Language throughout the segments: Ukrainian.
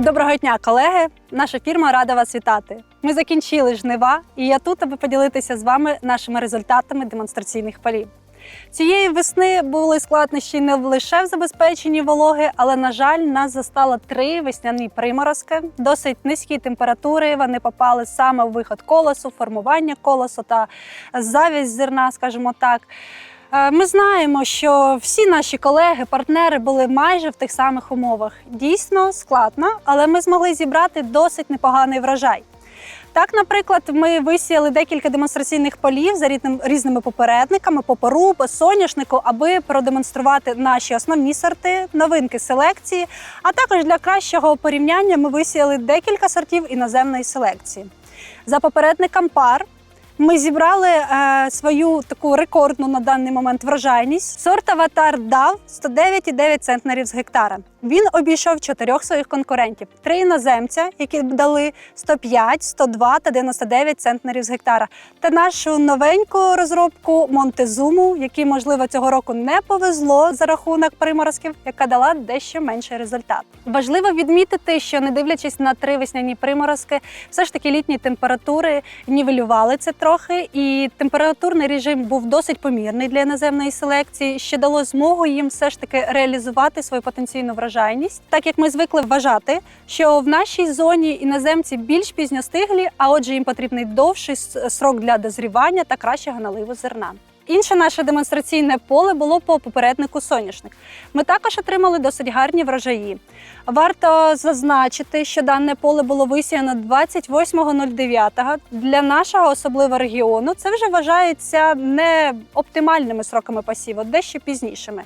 Доброго дня, колеги! Наша фірма рада вас вітати. Ми закінчили жнива, і я тут, аби поділитися з вами нашими результатами демонстраційних полів. Цієї весни були складнощі не лише в забезпеченні вологи, але, на жаль, нас застало три весняні приморозки. Досить низькі температури. Вони попали саме в виход колосу, формування колосу та завість зерна, скажімо так. Е, Ми знаємо, що всі наші колеги, партнери були майже в тих самих умовах. Дійсно складно, але ми змогли зібрати досить непоганий врожай. Так, наприклад, ми висіяли декілька демонстраційних полів за різними попередниками по пару, по соняшнику, аби продемонструвати наші основні сорти, новинки селекції. А також для кращого порівняння ми висіяли декілька сортів іноземної селекції. За попередником пар ми зібрали е, свою таку рекордну на даний момент врожайність. Сорт аватар дав 109,9 центнерів з гектара. Він обійшов чотирьох своїх конкурентів: три іноземця, які дали 105, 102 та 99 центнерів з гектара, та нашу новеньку розробку Монтезуму, якій, можливо, цього року не повезло за рахунок приморозків, яка дала дещо менший результат. Важливо відмітити, що не дивлячись на три весняні приморозки, все ж таки літні температури нівелювали це трохи, і температурний режим був досить помірний для іноземної селекції, що дало змогу їм все ж таки реалізувати свою потенційну врожайність, так як ми звикли вважати, що в нашій зоні іноземці більш пізньостиглі, а отже, їм потрібний довший срок для дозрівання та кращого наливу зерна. Інше наше демонстраційне поле було по попереднику соняшник. Ми також отримали досить гарні врожаї. Варто зазначити, що дане поле було висіяно 28.09. Для нашого особливо регіону це вже вважається не оптимальними сроками посіву, дещо пізнішими.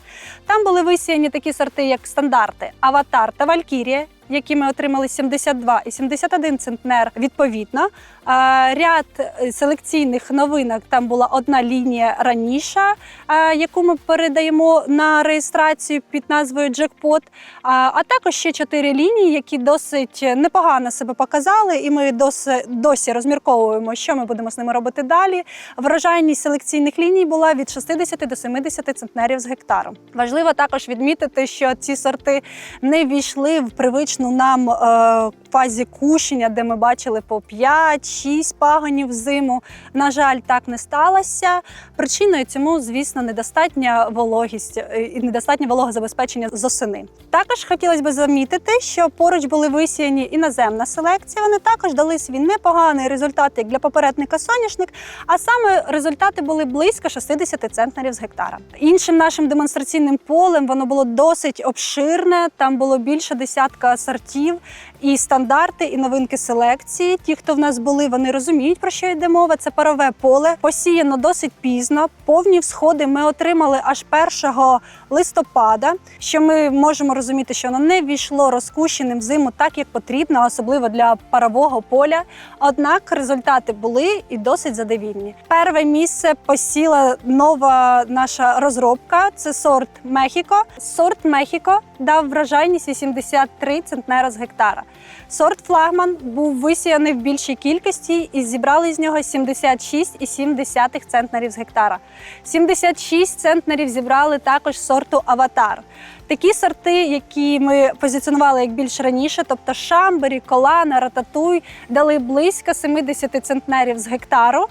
Там були висіяні такі сорти, як стандарти, аватар та валькірія. Які ми отримали 72 і 71 центнер відповідно. Ряд е, селекційних новинок там була одна лінія раніша, а, яку ми передаємо на реєстрацію під назвою Джекпот. А, також ще чотири лінії, які досить непогано себе показали, і ми досі, досі розмірковуємо, що ми будемо з ними робити далі. Врожайність селекційних ліній була від 60 до 70 центнерів з гектару. Важливо також відмітити, що ці сорти не війшли в привичну нам е, фазі кущення, де ми бачили по 5-6 пагонів зиму. На жаль, так не сталося. Причиною цьому, звісно, недостатня вологість е, і недостатнє вологозабезпечення з осени. Також хотілося б замітити, що поруч були висіяні іноземна селекція. Вони також дали свій непоганий результат як для попередника соняшник, а саме результати були близько 60 центнерів з гектара. Іншим нашим демонстраційним полем воно було досить обширне. Там було більше десятка сортів і стандарти, і новинки селекції. Ті, хто в нас були, вони розуміють про що йде мова. Це парове поле, посіяно досить пізно. Повні всходи ми отримали аж 1 листопада. Що ми можемо розуміти, що воно не війшло розкущеним зиму так, як потрібно, особливо для парового поля. Однак результати були і досить задовільні. Перше місце посіла нова наша розробка. Це сорт Мехіко. Сорт Мехіко дав врожайність 83 центнера з гектара. Сорт флагман був висіяний в більшій кількості і зібрали з нього 76,7 центнерів з гектара. 76 центнерів зібрали також сорту Аватар. Такі сорти, які ми позиціонували як більш раніше, тобто Шамбері, Колана, Рататуй, дали близько 70 центнерів з гектару.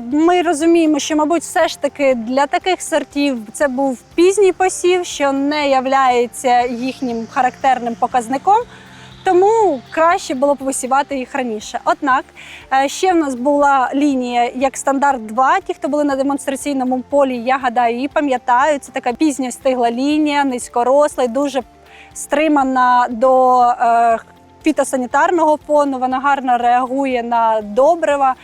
Ми розуміємо, що, мабуть, все ж таки для таких сортів це був пізній посів, що не являється їхнім характерним показником. Тому краще було б висівати їх раніше. Однак е, ще в нас була лінія як стандарт 2. Ті, хто були на демонстраційному полі, я гадаю, її пам'ятають. Це така пізня стигла лінія, низькоросла і дуже стримана до е, фітосанітарного фону. Вона гарно реагує на добрива.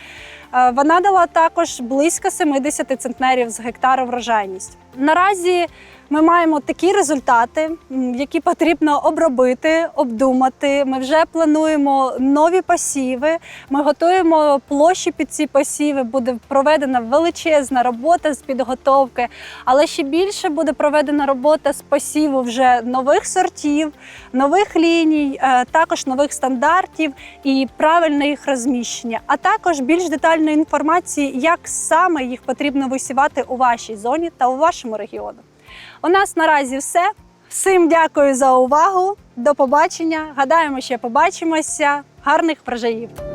Е, Вона дала також близько 70 центнерів з гектару врожайність. Наразі ми маємо такі результати, які потрібно обробити, обдумати. Ми вже плануємо нові посіви. Ми готуємо площі під ці посіви. Буде проведена величезна робота з підготовки, але ще більше буде проведена робота з посіву вже нових сортів, нових ліній, е, також нових стандартів і правильне їх розміщення, а також більш детальної інформації, як саме їх потрібно висівати у вашій зоні та у вашому регіону. У нас наразі все. Всім дякую за увагу. До побачення. Гадаємо, ще побачимося. Гарних врожаїв!